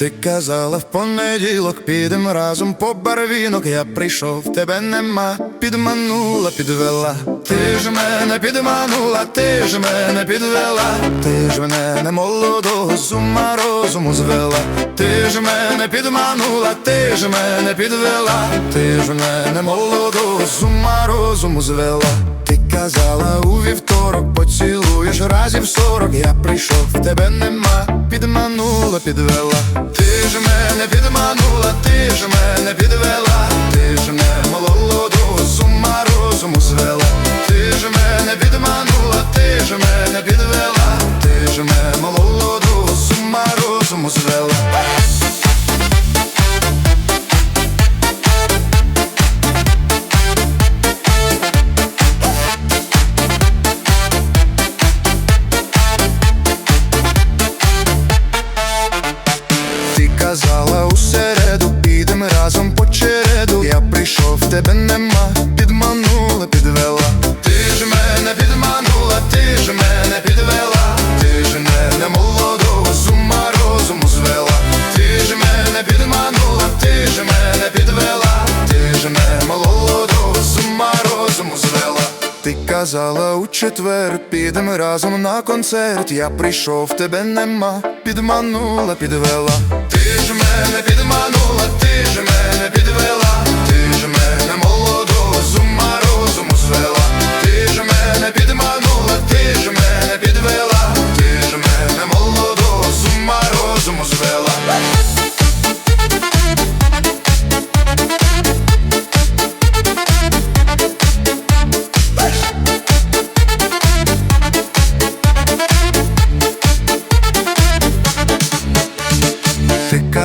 Ти казала в понеділок, підем разом по барвінок. Я прийшов, тебе нема, підманула, підвела. Ти ж мене підманула, ти ж мене підвела, ти ж мене не молодого з розуму звела. Ти ж мене підманула, ти ж мене підвела, ти ж мене не молодого з ума розуму звела. Ти казала у вівторок, поцілуєш разів сорок. Я прийшов, тебе нема, підманула, підвела. Ти ж мене підманула, ти ж мене підвела, ти ж не молодого з ума розуму звела. Ж мене підманула, ти ж мене підвела, ти ж мене молоду, сума ума розуму звела. Казала у четвер, підемо разом на концерт. Я прийшов, тебе нема, підманула, підвела. Ти ж мене підманула, ти ж мене підвела, ти ж мене молодого з ума розуму звела. Ти ж мене підманула, ти ж мене підвела, ти ж мене молодого з ума розуму звела.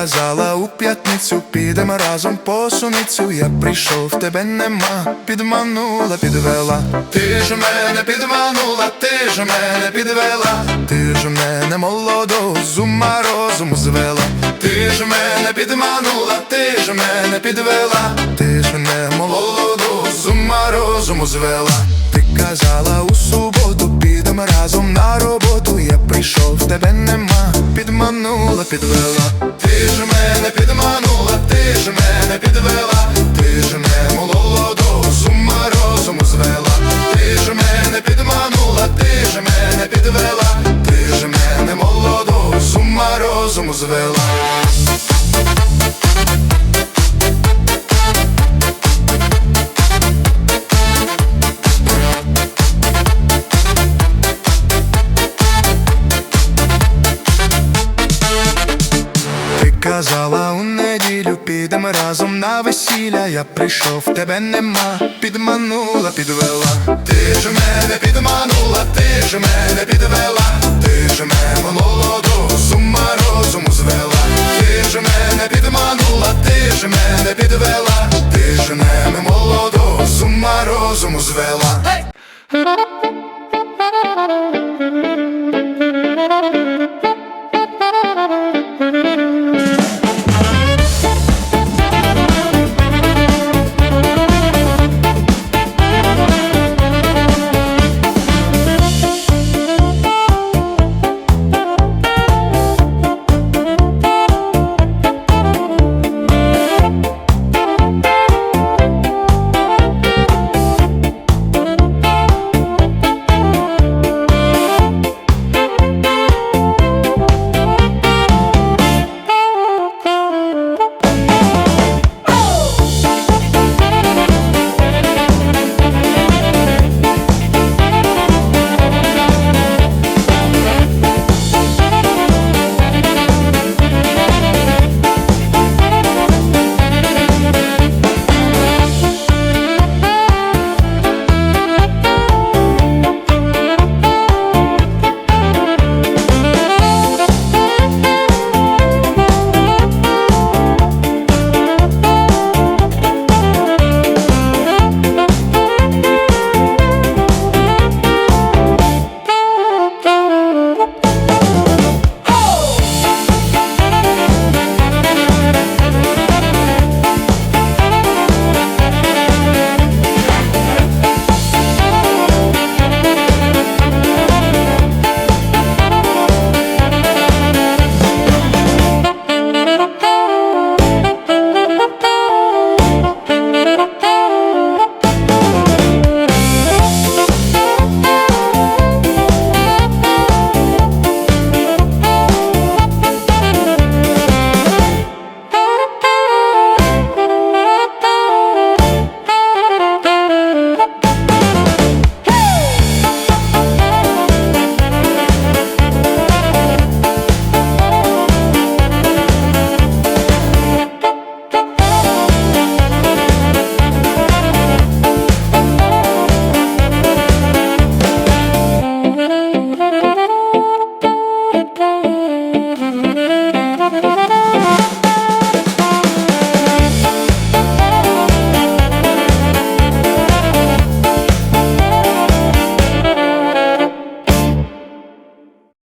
Казала у п'ятницю, підемо разом по суницю. Я прийшов, тебе нема, підманула, підвела. Ти ж мене підманула, ти ж мене підвела, ти ж мене молодого з ума розуму звела. Ти ж мене підманула, ти ж мене підвела, ти ж мене молодого з ума розуму звела. Ти казала у суботу, підемо разом на роботу. Я прийшов, тебе нема, підманула, підвела. Ти ж мене підманула, ти ж мене підвела, ти ж мене молодого з ума розуму звела. Ти ж мене підманула, ти ж мене підвела, ти ж мене молодого з ума розуму звела. Казала у неділю підемо разом на весілля, я прийшов, тебе нема, підманула, підвела. Ти ж мене підманула, ти ж мене підвела, ти ж мене молоду, сума розуму звела, ти ж мене підманула, ти ж мене підвела, ти ж мене молоду, сума розуму звела. Hey!